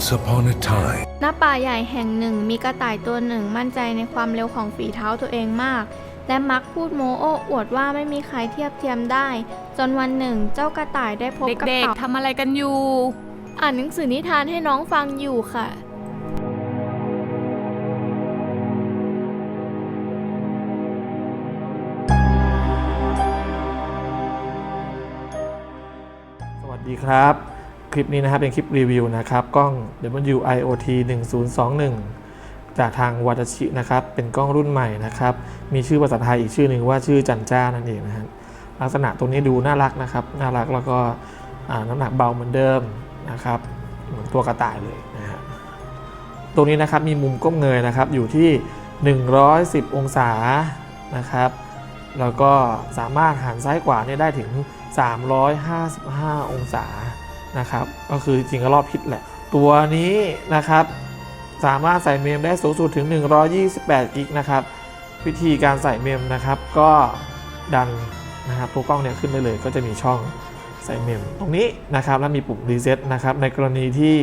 Once upon a time, ณป่าใหญ่แห่งหนึ่งมีกระต่ายตัวหนึ่งมั่นใจในความเร็วของฝีเท้าตัวเองมาก และมักพูดโม้โอ้อวดว่าไม่มีใครเทียบเทียมได้ จนวันหนึ่งเจ้ากระต่ายได้พบกับเด็กเต่าๆทำอะไรกันอยู่ อ่านหนังสือนิทานให้น้องฟังอยู่ค่ะ สวัสดีครับ คลิปนี้นะครับเป็นคลิปรีวิวนะครับกล้อง WIOT 1021 จากทางวัตชินะครับเป็นกล้องรุ่นใหม่นะครับมีชื่อภาษาไทยอีกชื่อหนึ่งว่าชื่อจันจ้านั่นเองนะฮะลักษณะตัวนี้ดูน่ารักนะครับน่ารักแล้วก็น้ำหนักเบาเหมือนเดิมนะครับเหมือนตัวกระต่ายเลยนะฮะตัวนี้นะครับมีมุมก้มเงยนะครับอยู่ที่ 110 องศานะครับแล้วก็สามารถหันซ้ายขวาเนี่ยได้ถึง 355 องศา นะครับ ก็คือจริงก็รอบทิศแหละ ตัวนี้นะครับ สามารถใส่เมมได้สูงสุดถึง 128 กิกนะครับ วิธีการใส่เมมนะครับ ก็ดันนะครับตัวกล้องเนี่ยขึ้นได้เลย ก็จะมีช่องใส่เมมตรงนี้นะครับ แล้วมีปุ่มรีเซ็ตนะครับ ในกรณีที่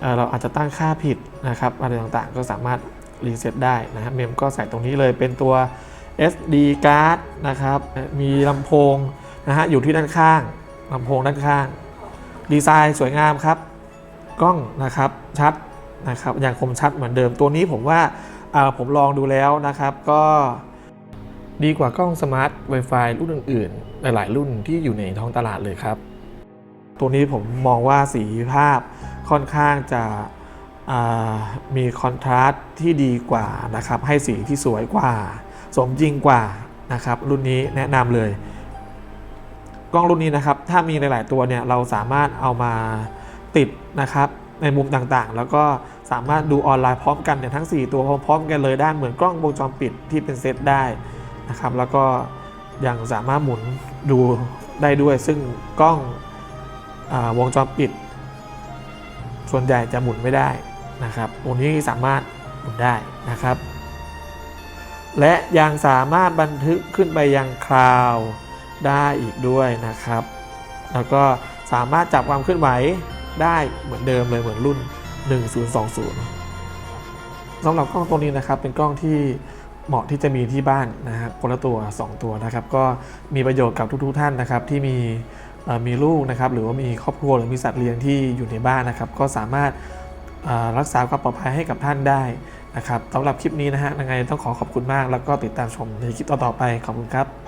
เเราอาจจะตั้งค่าผิดนะครับอะไรต่างๆ ก็สามารถรีเซ็ตได้นะครับเมมก็ใส่ตรงนี้เลยเป็นตัว SD card นะครับ มีลำโพงนะฮะอยู่ที่ด้านข้างลำโพงด้านข้าง ดีไซน์สวยงามครับ กล้องนะครับชัดนะครับยังคมชัดเหมือนเดิมตัวนี้ผมว่าผมลองดูแล้วนะครับ ก็ดีกว่ากล้องสมาร์ท Wi-Fi รุ่นอื่นๆ หลายๆ รุ่นที่อยู่ในท้องตลาดเลยครับ ตัวนี้ผมมองว่าสีภาพค่อนข้างจะมีคอนทราสต์ที่ดีกว่านะครับ ให้สีที่สวยกว่า สมจริงกว่านะครับ รุ่นนี้แนะนำเลย กล้องรุ่นนี้นะครับ ถ้ามีหลาย ๆ ตัวเนี่ยเราสามารถเอามาติดนะครับในมุมต่างๆ แล้วก็สามารถดูออนไลน์พร้อมกันเนี่ยทั้ง 4 ตัวพร้อมๆกันเลยได้เหมือนกล้องวงจรปิดที่เป็นเซตได้นะครับ แล้วก็ยังสามารถหมุนดูได้ด้วย ซึ่งกล้องอวงจรปิด ส่วนใหญ่จะหมุนไม่ได้นะครับตัวนี้สามารถหมุนได้นะครับ และยังสามารถบันทึกขึ้นไปยังคลาวด์ ได้อีกด้วยนะครับ แล้วก็สามารถจับความเคลื่อนไหวได้เหมือนเดิมเลยเหมือนรุ่น 1020สำหรับกล้องตัวนี้นะครับ เป็นกล้องที่เหมาะที่จะมีที่บ้านนะฮะคนละตัว 2 ตัวนะครับ ก็มีประโยชน์กับทุกๆท่านนะครับ ที่มีมีลูกนะครับ หรือว่ามีครอบครัวหรือมีสัตว์เลี้ยงที่อยู่ในบ้านนะครับ ก็สามารถรักษาความปลอดภัยให้กับท่านได้นะครับสำหรับคลิปนี้นะฮะยังไงต้องขอขอบคุณมาก แล้วก็ติดตามชมในคลิปต่อๆไปขอบคุณครับ